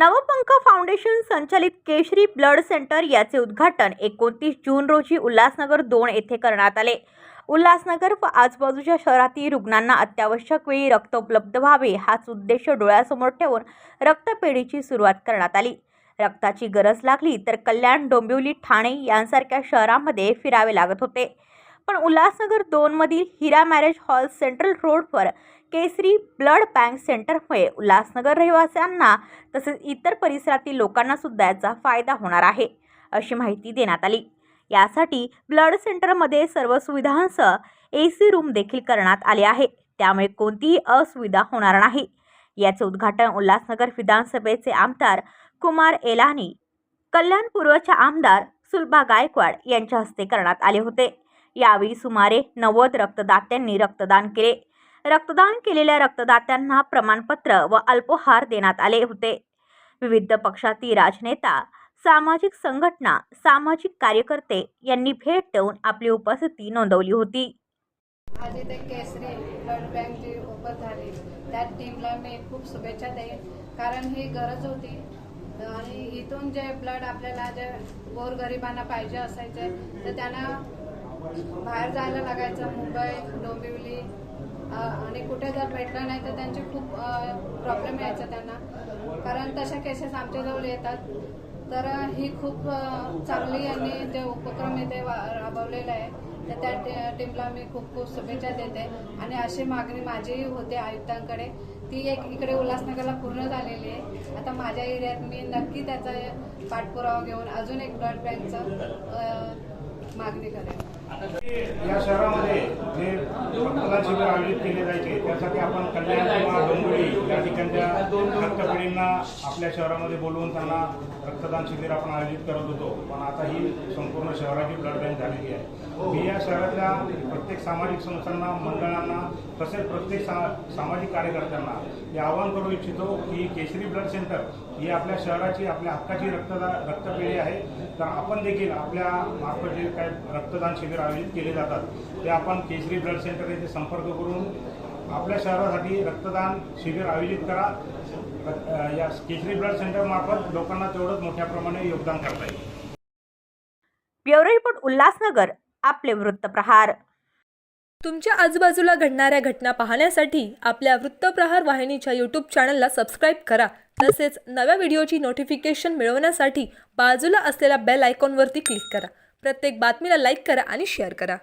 नवपंख foundation संचालित केशरी blood centre याचे उद्घाटन एकोणतीस जून रोजी उल्हासनगर दोन येथे करण्यात आले. उल्हासनगर व आजूबाजूच्या शहरातील रुग्णांना अत्यावश्यक वेळी रक्त उपलब्ध व्हावे हाच उद्देश डोळ्यासमोर ठेवून रक्तपेढीची सुरुवात करण्यात आली. रक्ताची गरज लागली तर कल्याण डोंबिवली ठाणे यांसारख्या शहरांमध्ये फिरावे लागत होते. पण उल्हासनगर दोनमधील हिरा मॅरेज हॉल सेंट्रल रोडवर केसरी ब्लड बँक सेंटरमुळे उल्हासनगर रहिवाशांना तसेच इतर परिसरातील लोकांना सुद्धा याचा फायदा होणार आहे अशी माहिती देण्यात आली. यासाठी ब्लड सेंटरमध्ये सर्व सुविधांसह ए सी रूम देखील करण्यात आले आहे. त्यामुळे कोणतीही असुविधा होणार नाही. याचे उद्घाटन उल्हासनगर विधानसभेचे आमदार कुमार एलानी कल्याण पूर्वच्या आमदार सुलभा गायकवाड यांच्या हस्ते करण्यात आले होते. यावेळी सुमारे नव्वद रक्तदात्यांनी रक्तदान केले. रक्तदान केलेल्या रक्तदात्यांना प्रमाणपत्र व अल्पोहार देण्यात आले होते. विविध पक्षातील राजनेता सामाजिक संघटना सामाजिक कार्यकर्ते यांनी भेट देऊन आपली उपस्थिती नोंदवली होती. आज इथे केसरी ब्लड बँक जी ओपन झाली. त्या टीमला मी खूप शुभेच्छा देईन. कारण ही गरज होती. आणि इथून जे ब्लड आपल्याला जे गोरगरिबांना पाहिजे असायचे तर त्यांना बाहेर जायला लागायचं मुंबई डोंबिवली आणि कुठे जर भेटलं नाही तर त्यांचे खूप प्रॉब्लेम यायचा त्यांना. कारण तशा केसेस आमच्याजवळ येतात. तर ही खूप चांगली आणि ते उपक्रम इथे वा- राबवलेला आहे. तर त्या टीमला मी खूप खूप शुभेच्छा देते. आणि अशी मागणी माझीही होते आयुक्तांकडे. ती एक इकडे उल्हासनगरला पूर्ण झालेली आहे. आता माझ्या एरियात मी नक्की त्याचा पाठपुरावा घेऊन अजून एक ब्लड बँकचं मागणी करेन. या शहरामध्ये जे रक्तदान शिबिर आयोजित केले जायचे त्यासाठी आपण कल्याण किंवा डोंबिवली या ठिकाणच्या रक्तपेढींना आपल्या शहरामध्ये बोलवून त्यांना रक्तदान शिबिर आपण आयोजित करत होतो. पण आता ही संपूर्ण शहराची ब्लड बँक झालेली आहे. मी या शहरातल्या प्रत्येक सामाजिक संस्थांना मंडळांना तसेच प्रत्येक सा सामाजिक कार्यकर्त्यांना हे आवाहन करू इच्छितो की केसरी ब्लड सेंटर ही आपल्या शहराची आपल्या हक्काची रक्तदा रक्तपेढी आहे. तर आपण देखील आपल्या मार्फत जे काही रक्तदान शिबिर आयोजित केले जातात ते आपण केसरी ब्लड सेंटर येथे संपर्क करून आपल्या शहरासाठी रक्तदान शिबिर आयोजित करा. या केसरी ब्लड सेंटर मार्फत लोकांना तेवढंच मोठ्या प्रमाणे योगदान करता येईल. ब्युरो रिपोर्ट उल्हासनगर आपले वृत्तप्रहार तुमच्या आजूबाजूला घडणाऱ्या घटना पाहण्यासाठी आपल्या वृत्तप्रहार वाहिनीच्या यूट्यूब चॅनलला सबस्क्राईब करा. तसेच नव्या व्हिडिओची नोटिफिकेशन मिळवण्यासाठी बाजूला असलेल्या बेल आयकॉनवरती क्लिक करा. प्रत्येक बातमीला लाईक करा आणि शेअर करा.